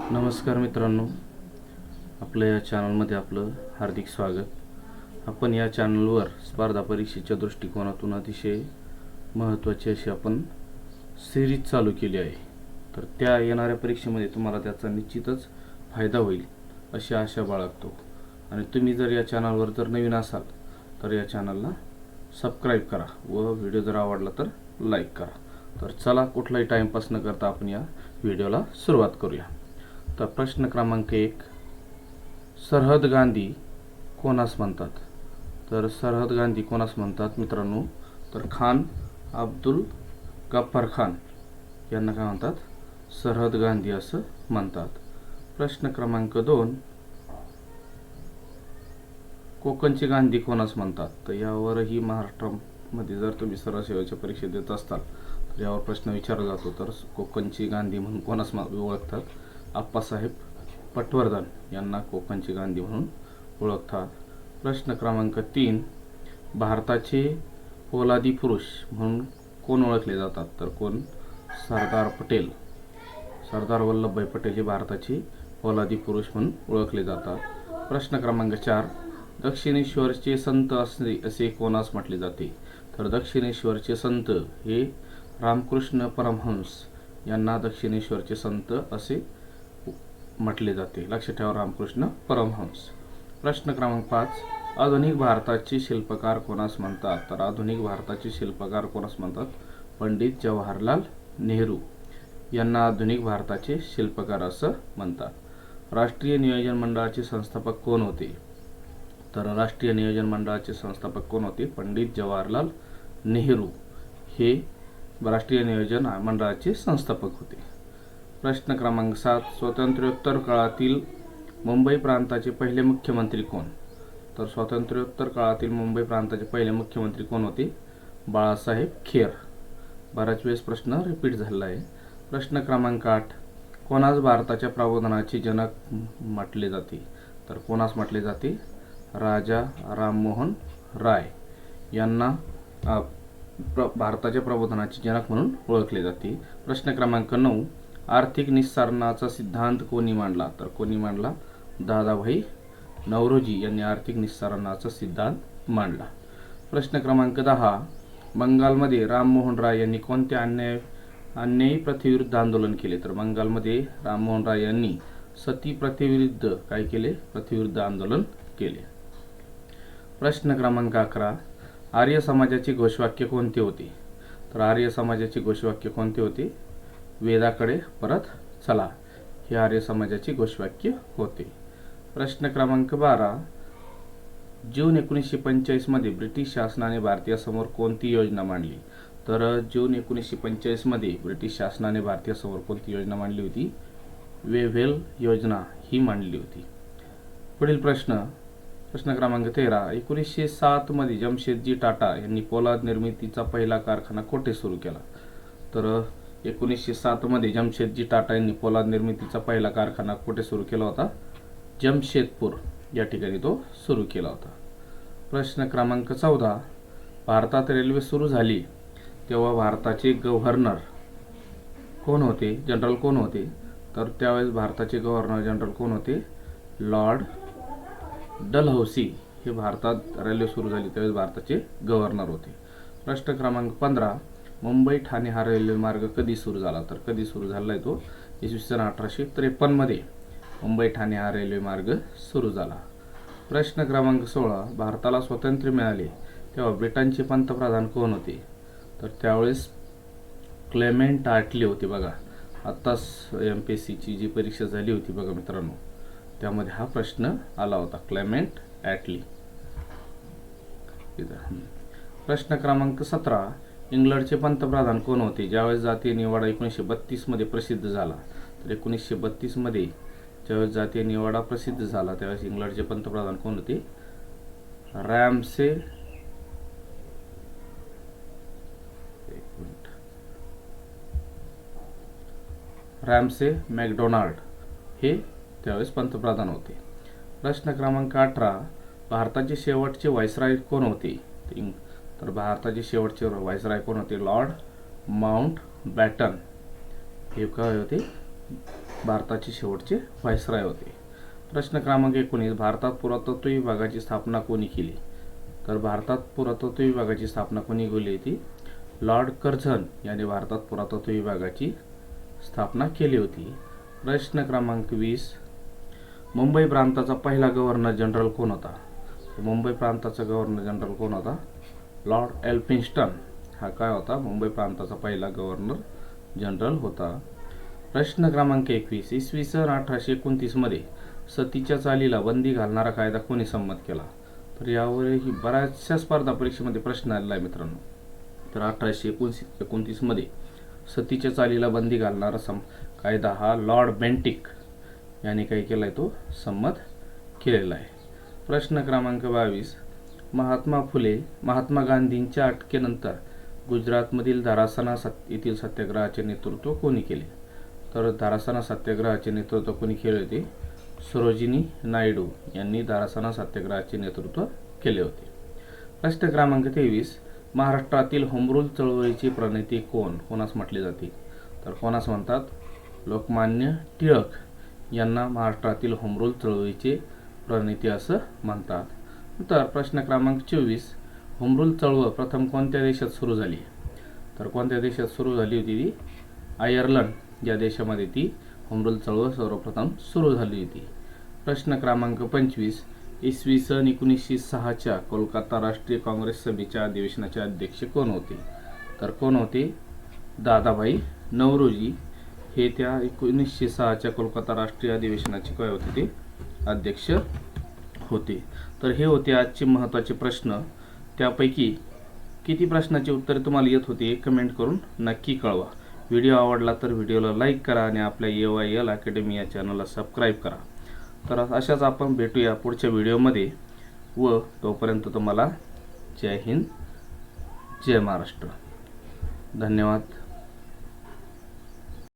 नमस्कार मित्रांनो. आपलं या चॅनलमध्ये आपलं हार्दिक स्वागत. आपण या चॅनलवर स्पर्धा परीक्षेच्या दृष्टिकोनातून अतिशय महत्त्वाची अशी आपण सिरीज चालू केली आहे. तर त्या येणाऱ्या परीक्षेमध्ये तुम्हाला त्याचा निश्चितच फायदा होईल अशी आशा बाळगतो. आणि तुम्ही जर या चॅनलवर जर नवीन असाल तर या चॅनलला सबस्क्राईब करा व व्हिडिओ जर आवडला तर लाईक करा. तर चला कुठलाही टाईमपास न करता आपण या व्हिडिओला सुरुवात करूया. तर प्रश्न क्रमांक एक सरहद गांधी कोणास म्हणतात? तर सरहद गांधी कोणास म्हणतात मित्रांनो? तर खान अब्दुल गफ्फार खान यांना काय म्हणतात? सरहद गांधी असं म्हणतात. प्रश्न क्रमांक दोन कोकणचे गांधी कोणास म्हणतात? तर यावरही महाराष्ट्रामध्ये जर तुम्ही सरासेवाच्या परीक्षा देत असताल तर यावर प्रश्न विचारला जातो. तर कोकणची गांधी म्हणून कोणास मा- ओळखतात? आप्पासाहेब पटवर्धन यांना कोकणची गांधी म्हणून ओळखतात. प्रश्न क्रमांक तीन भारताचे पोलादी पुरुष म्हणून कोण ओळखले जातात? तर कोण? सरदार पटेल. सरदार वल्लभभाई पटेल हे भारताचे पोलादी पुरुष म्हणून ओळखले जातात. प्रश्न क्रमांक चार दक्षिणेश्वरचे संत असणे असे कोणास म्हटले जाते? तर दक्षिणेश्वरचे संत हे रामकृष्ण परमहंस यांना दक्षिणेश्वरचे संत असे म्हटले जाते. लक्षात ठेवा रामकृष्ण परमहंस. प्रश्न क्रमांक पाच. आधुनिक भारताचे शिल्पकार कोणास म्हणतात? तर आधुनिक भारताचे शिल्पकार कोणास म्हणतात? पंडित जवाहरलाल नेहरू यांना आधुनिक भारताचे शिल्पकार असं म्हणतात. राष्ट्रीय नियोजन मंडळाचे संस्थापक कोण होते? तर राष्ट्रीय नियोजन मंडळाचे संस्थापक कोण होते? पंडित जवाहरलाल नेहरू हे राष्ट्रीय नियोजन मंडळाचे संस्थापक होते. प्रश्न क्रमांक सात स्वातंत्र्योत्तर काळातील मुंबई प्रांताचे पहिले मुख्यमंत्री कोण? तर स्वातंत्र्योत्तर काळातील मुंबई प्रांताचे पहिले मुख्यमंत्री कोण होते? बाळासाहेब खेर. बऱ्याच वेळेस प्रश्न रिपीट झालेला आहे. प्रश्न क्रमांक आठ कोणास भारताच्या प्रबोधनाचे जनक म्हटले जाते? तर कोणास म्हटले जाते? राजा राममोहन राय यांना प्र भारताच्या प्रबोधनाचे जनक म्हणून ओळखले जाते. प्रश्न क्रमांक नऊ आर्थिक निस्सारणाचा सिद्धांत कोणी मांडला? तर कोणी मांडला? दादाभाई नवरोजी यांनी आर्थिक निस्सारणाचा सिद्धांत मांडला. प्रश्न क्रमांक दहा. बंगालमध्ये राममोहन राय यांनी कोणते अन्याय अन्यायी प्रथेविरुद्ध आंदोलन केले? तर बंगालमध्ये राममोहन राय यांनी सती प्रथेविरुद्ध काय केले? प्रथेविरुद्ध आंदोलन केले. प्रश्न क्रमांक अकरा. आर्य समाजाचे घोषवाक्य कोणते होते? तर आर्य समाजाचे घोषवाक्य कोणते होते? वेदाकडे परत चला. हे आर्य समाजाचे घोषवाक्य होते. प्रश्न क्रमांक बारा. जून एकोणीसशे पंचेचाळीसमध्ये ब्रिटिश शासनाने भारतीयासमोर कोणती योजना मांडली? तर जून एकोणीसशे पंचेचाळीसमध्ये ब्रिटिश शासनाने भारतीयासमोर कोणती योजना मांडली होती? वेव्हेल योजना ही मांडली होती. पुढील प्रश्न. प्रश्न क्रमांक तेरा. एकोणीसशे सातमध्ये जमशेदजी टाटा यांनी पोलाद निर्मितीचा पहिला कारखाना कोठे सुरू केला? तर एकोणीसशे सातमध्ये जमशेदजी टाटा यांनी पोलाद निर्मितीचा पहिला कारखाना कुठे सुरू केला होता? जमशेदपूर. या ठिकाणी तो सुरू केला होता. प्रश्न क्रमांक चौदा. भारतात रेल्वे सुरू झाली तेव्हा भारताचे गव्हर्नर कोण होते? जनरल कोण होते? तर त्यावेळेस भारताचे गव्हर्नर जनरल कोण होते? Lord Dalhousie. हे भारतात रेल्वे सुरू झाली त्यावेळेस भारताचे गव्हर्नर होते. प्रश्न क्रमांक पंधरा. मुंबई ठाणे हा रेल्वे मार्ग कधी सुरू झाला? तर कधी सुरू झाला आहे तो? इसवी सन अठराशे त्रेपन्नमध्ये मुंबई ठाणे हा रेल्वे मार्ग सुरू झाला. प्रश्न क्रमांक सोळा भारताला स्वातंत्र्य मिळाले तेव्हा ब्रिटनचे पंतप्रधान कोण होते? तर त्यावेळेस क्लेमेंट आटली होती बघा. आत्ताच एम पी एस सीची जी परीक्षा झाली होती बघा मित्रांनो. त्यामध्ये हा प्रश्न आला होता क्लेमेंट ॲटली प्रश्न क्रमांक सतरा इंग्लंडचे पंतप्रधान कोण होते? ज्यावेळेस जातीय निवाडा एकोणीसशे बत्तीसमध्ये प्रसिद्ध झाला तर एकोणीसशे बत्तीसमध्ये ज्यावेळेस जातीय निवाडा प्रसिद्ध झाला त्यावेळेस इंग्लंडचे पंतप्रधान कोण होते? रॅमसे रॅमसे मॅकडोनाल्ड हे त्यावेळेस पंतप्रधान होते. प्रश्न क्रमांक अठरा भारताचे शेवटचे व्हायसराय कोण होते? तर भारताचे शेवटचे व्हायसराय कोण होते? लॉर्ड माउंट बॅटन हे काय होते? भारताचे शेवटचे व्हायसराय होते. प्रश्न क्रमांक एकोणीस. भारतात पुरातत्व विभागाची स्थापना कोणी केली? तर भारतात पुरातत्व विभागाची स्थापना कोणी केली होती? लॉर्ड कर्झन यांनी भारतात पुरातत्व विभागाची स्थापना केली होती. प्रश्न क्रमांक वीस. मुंबई प्रांताचा पहिला गव्हर्नर जनरल कोण होता? मुंबई प्रांताचा गव्हर्नर जनरल कोण होता? लॉर्ड एल्फिन्स्टन हा काय होता? मुंबई प्रांताचा पहिला गव्हर्नर जनरल होता. प्रश्न क्रमांक एकवीस. इसवी सन अठराशे एकोणतीसमध्ये सतीच्या चालीला बंदी घालणारा कायदा कोणी संमत केला? तर यावरही बऱ्याचशा स्पर्धा परीक्षेमध्ये प्रश्न आलेला आहे मित्रांनो. तर अठराशे एकोणीस एकोणतीसमध्ये सतीच्या चालीला बंदी घालणारा सम कायदा हा लॉर्ड बेंटिक यांनी काय केला आहे तो? संमत केलेला आहे. प्रश्न क्रमांक बावीस. महात्मा फुले महात्मा गांधींच्या अटकेनंतर गुजरातमधील धारासना सत येथील सत्याग्रहाचे नेतृत्व कोणी केले? तर धारासना सत्याग्रहाचे नेतृत्व कोणी केले होते? सरोजिनी नायडू यांनी धारासना सत्याग्रहाचे नेतृत्व केले होते. प्रश्न क्रमांक तेवीस महाराष्ट्रातील होमरूल चळवळीची प्रणेते कोण? कोणास म्हटले जाते? तर कोणास म्हणतात? लोकमान्य टिळक यांना महाराष्ट्रातील होमरूल चळवळीचे प्रणेते असं म्हणतात. तर प्रश्न क्रमांक चोवीस. होमरूल चळवळ प्रथम कोणत्या देशात सुरू झाली? तर कोणत्या देशात सुरू झाली होती ती? आयर्लंड या देशामध्ये ती होमरूल चळवळ सर्वप्रथम सुरू झाली होती. प्रश्न क्रमांक पंचवीस. इसवी सन एकोणीसशे सहाच्या कोलकाता राष्ट्रीय काँग्रेस सभेच्या अधिवेशनाचे अध्यक्ष कोण होते? तर कोण होते? दादाभाई नवरोजी. हे त्या एकोणीसशे सहाच्या कोलकाता राष्ट्रीय अधिवेशनाचे काय होते ते? अध्यक्ष होते. तर हे होते आजचे महत्त्वाचे प्रश्न. त्यापैकी किती प्रश्नाची उत्तरे तुम्हाला येत होती हे कमेंट करून नक्की कळवा. व्हिडिओ आवडला तर व्हिडिओला लाईक करा आणि आपल्या ए वाय एल अकॅडमी या चॅनलला सबस्क्राईब करा. तर अशाच आपण भेटूया पुढच्या व्हिडिओमध्ये व तोपर्यंत तुम्हाला जय हिंद जय महाराष्ट्र. धन्यवाद.